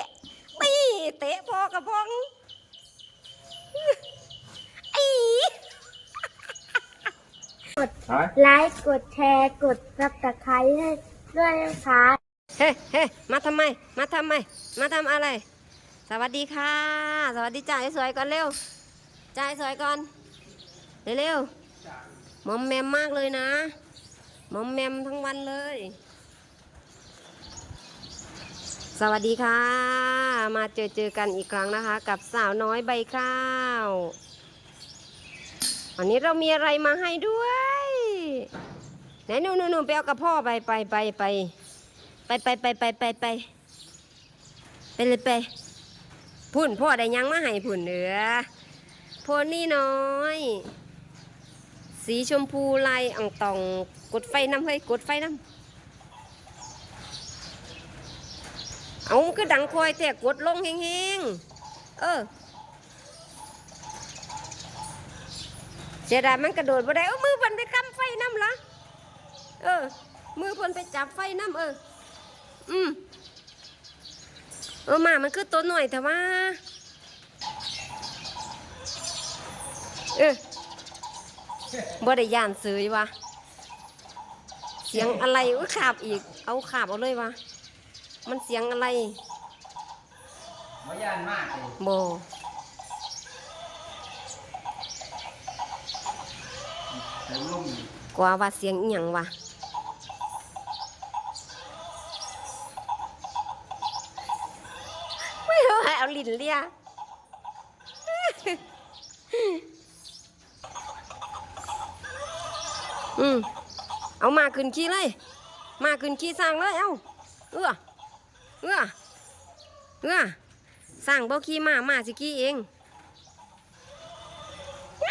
ะนี่เตะพอกระพองอีไลค์กดแชร์กดซับสไครต์ให้ด้วยนะคะเฮ้เฮ้มาทำไม มาทำไม มาทำอะไร สวัสดีค่ะ สวัสดีจ่ายสวยก่อนเร็วจ่ายสวยก่อนเร็วๆมอมแมมมากเลยนะ มอมแมมทั้งวันเลย สวัสดีค่ะ มาเจอเจอกันอีกครั้งนะคะ กับสาวน้อยใบข้าว วันนี้เรามีอะไรมาให้ด้วยไหนหนูหนูหนูไปเอากับพ่อไปไปไปไปไปไปไปไปไปไปไปเลยไปพุ่นพ่อได้ยังมาให้พุ่นเหนือพนี่น้อย สีชมพูลายอ่องตอง กดไฟน้ำเฮ้ยกดไฟน้ำ เอาก็ดังคอยแต่กดลงแห้งๆ เออเสียดายมันกระโดดบ่ได้เอามือเพิ่นไปกำไฟน้ำละเออ มือเพิ่นไปจับไฟน้ำเออ อืมเออหมามันคือตัวหน่อยแต่ว่า เออบ่ได้ย่านเสยวะเสียงอะไรอุ้ยขาบอีก เอาขาบเอาเลยวะ มันเสียงอะไรบ่ย่านมากเลยโบเติมลุ่มกว่าว่าเสียงอีหยังวะไม่รู้ให้เอาลิ้นเลีย อืมเอามาขึ้นขี้เลย มาขึ้นขี้สร้างเลย เอาเอื้อ เอื้อเอื้อสร้างบ่ขี้มามาสิขี้เองเ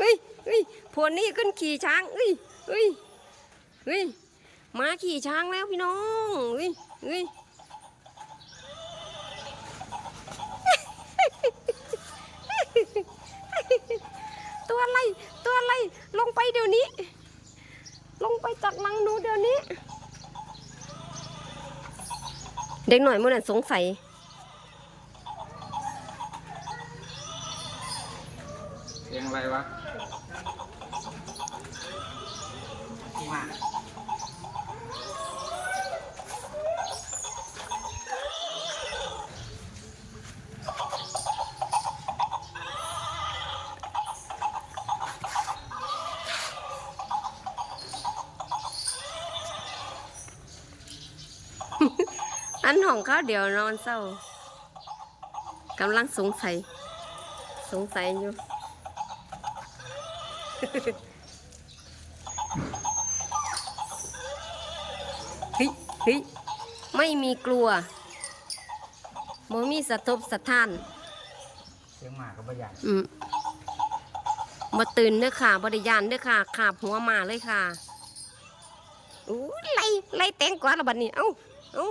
ฮ้ยเฮ้ยพวนี้ขึ้นขี่ช้างเฮ้ยเฮ้ยเฮ้ยมาขี่ช้างแล้วพี่น้องเฮ้ยเฮ้ยตัวอะไร ตัวอะไร ลงไปเดี๋ยวนี้ ลงไปจากหลังหนูเดี๋ยวนี้ เด็กหน่อยมื่อนั้นสงสัยเสียงอะไรวะมาก อันของเขาเดี๋ยวนอนเศร้ากำลังสงสัย สงสัยอยู่ เฮ้ยเฮ้ยไม่มีกลัวโมมีสะทบสะท้าน เสียงหมากก็บ่ย่านอืมมาตื่นเด้อค่ะบริยานเด้อค่ะขาบหัวมาเลยค่ะอู้ไล่ไล่แตงกวาละบัดนี้ เอ้าเอ้า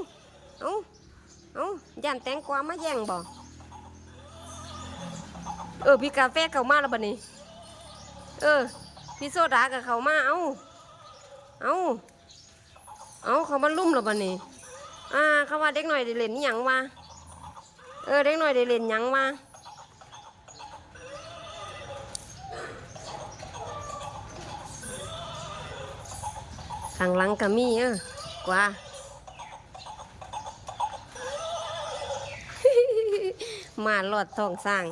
เอ้าเอ้าย่านแตงกวามาแย่งบ่เออพี่กาแฟเขามาและบัดนี้ เออ พี่โซดากับเขามาเอาเอาเอาเขามาลุ่มและบัดนี้ อ่าเขาว่าเด็กหน่อยได้เล่นหยังวะเออเด็กหน่อยได้เล่นหยังวะข้างหลังก็มีเออกว่า มาหลอดทองสร้าง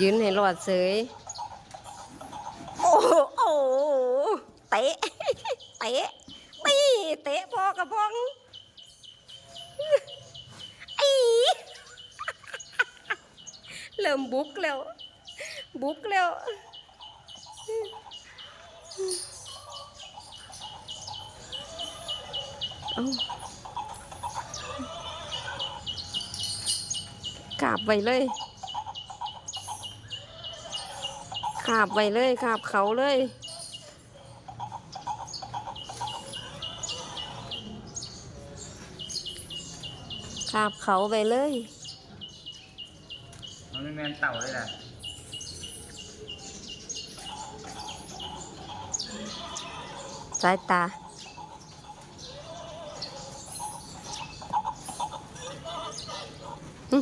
ยืนให้หลอดเสย โอ้โหโอ้เตะ เตะนี่เตะพอกระพองอีเริ่มบุกแล้ว บุกแล้วเอา กราบไว้เลยกราบไว้เลยกราบเขาเลยกราบเขาไปเลยมันไม่แม่นเต่าเลยนะสายตา ขา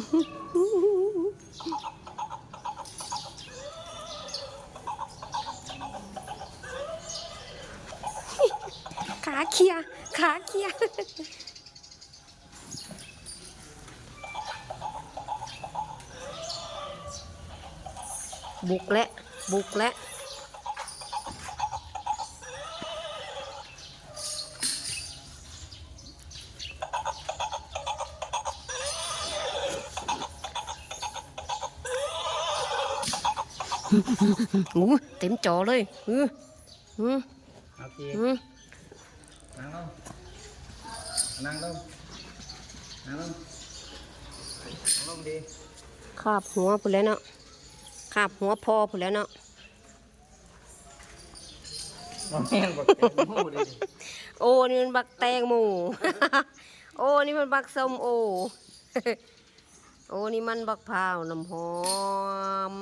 เคียขาเคียบุกและ บุกและ อ้เต็มจอเลยอืออือโอเคอือนั่งลงนั่งลงนั่งลงนั่งลงดีคาบหัวพุ่นแล้วเนาะคาบหัวพอพุ่นแล้วเนาะมองแห้งกว่าแตงโมดิโอ้นี่มันบักแตงโมโอ้นี่มันบักส้มโอโอ้นี่มันบักพร้าวน้ำหอม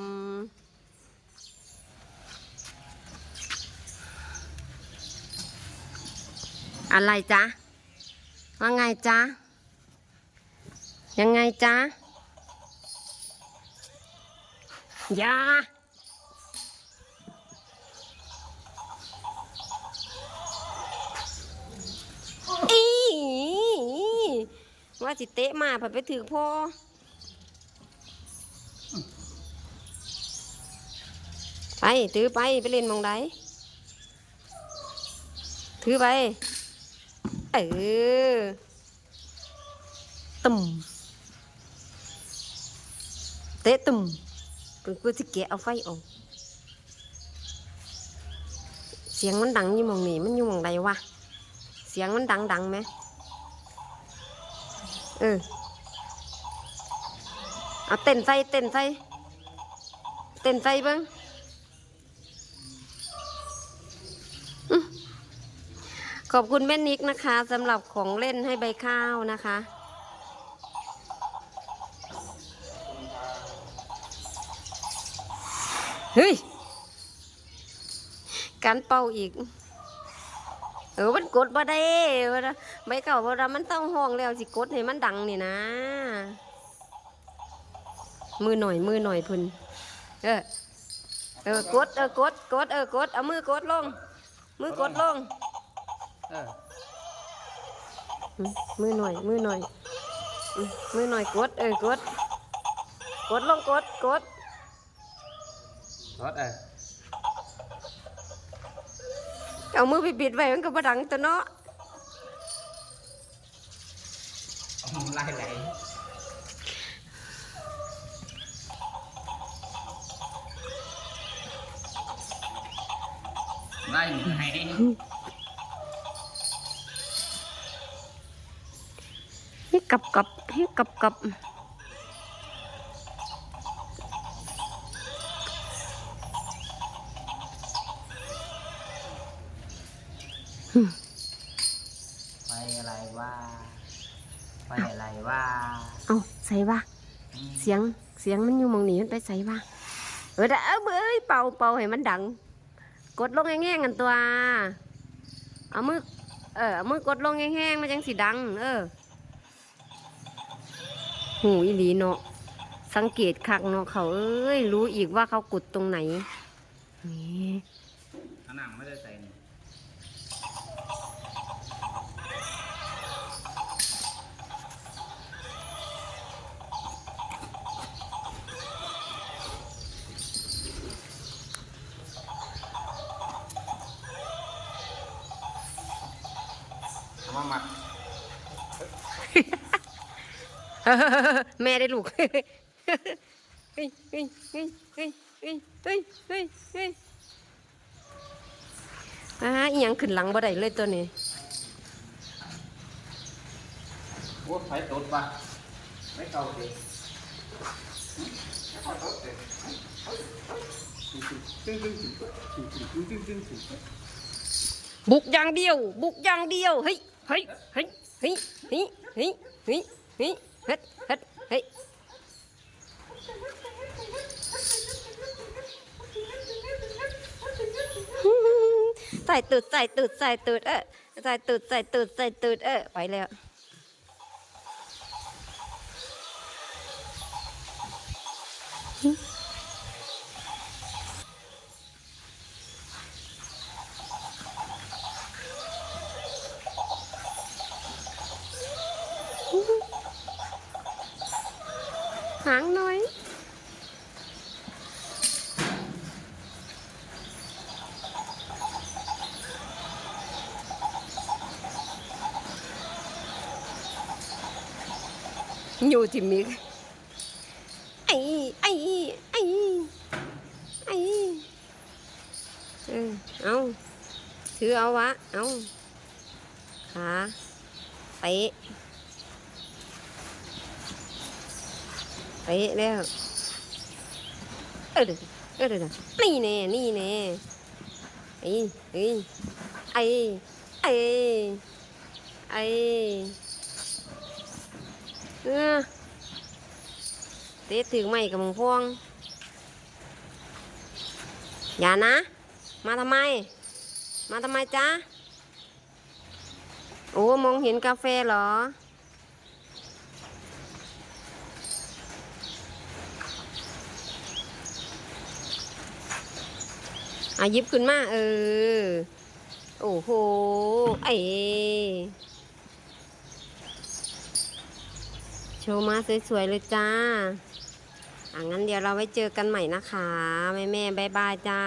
อะไรจ๊ะ ว่าไงจ๊ะ ยังไงจ๊ะอย่าอีว่าจิเตะมาผัดไปถือพ่อไป ถือไป ไปเล่นมองใดถือไป เออตุ่มเตะตุ่มเป็นกูจะแกะเอาไฟออกเสียงมันดังอยู่มองนี่มันอยู่มองใดวะเสียงมันดังดังไหมเออเอาเต้นใส่เต้นใส่เต้นใส่เบิ้งอื้อ ขอบคุณแม่นิกนะคะสำหรับของเล่นให้ใบข้าวนะคะ เฮ้ย การเป่าอีก เออมันกดบ่ได้ใบเก่าว่ามันต้องห้องแล้วสิกดให้มันดังนี่นะ มือหน่อยมือหน่อยพุ่นเออเออกดเออกดกดเออกดเอามือกดลง มือกดลง เอออืมมือหน่อย มือหน่อยอืมมือหน่อยกด เออกด กดลงกดกดรถเออเอามือไปปิดไว้มันก็บ่ดังตัวเนาะไล่ไหลไล่ไหน ให้ กับกับให้กับกับไปอะไรว่าไปอะไรว่าเอาใส่ว่าเสียงเสียงมันอยู่หมองนี้มันไปใส่ว่าเออเด้อเออเอ้ยเป่าเป่าให้มันดัง กดลงแง่งๆกันตัว เอามือเออเอามือกดลงแห้งๆมันจังสิดัง เออ หูอีหลีเนาะสังเกตคักเนาะเขาเอ้ยรู้อีกว่าเขากดตรงไหนนี่ผนังไม่ได้ใส่นี่เอามามัก แม่ได้ลูกเฮ้ยเฮ้ยเฮ้ยเฮ้ยเฮ้ยเฮ้ยเฮ้ยเฮ้ยเฮ้ยอ่าอีหยังขึ้นหลังบ่ได้เลยตัวนี้โอ้ไฟตดปะไม่เก่าดิไม่ตดดิตึ้งตึ้งตึ้งตึ้งตึ้งตึ้งตึ้งตึ้งบุกอย่างเดียว บุกอย่างเดียว เฮ้ย เฮ้ย เฮ้ย เฮ้ย เฮ้ย เฮ้ย เฮ้ย เฮ็ดเฮ็ดเฮ้ยใส่ตูดใส่ตูดใส่ตูดเออใส่ตูดใส่ตูดใส่ตูดเออไปแล้วอืม กไอ้ไอ้ไอ้ไอ้เออเอาถือ เอาวะแล้วเออเดี๋ยวเออเดี๋ยวนี่แน่นี่แน่ไอ้ไอ้ไอ้ไอ้ไอ้เออเตะถึงไม่กับมึงพวง อย่านะ มาทำไม มาทำไมจ๊ะโอ้ มองเห็นกาแฟเหรอ อายิบขึ้นมาเออ โอ้โห ไอโชว์มาสวยๆเลยจ้าอะงั้นเดี๋ยวเราไว้เจอกันใหม่นะคะ แม่แม่บายบายจ้า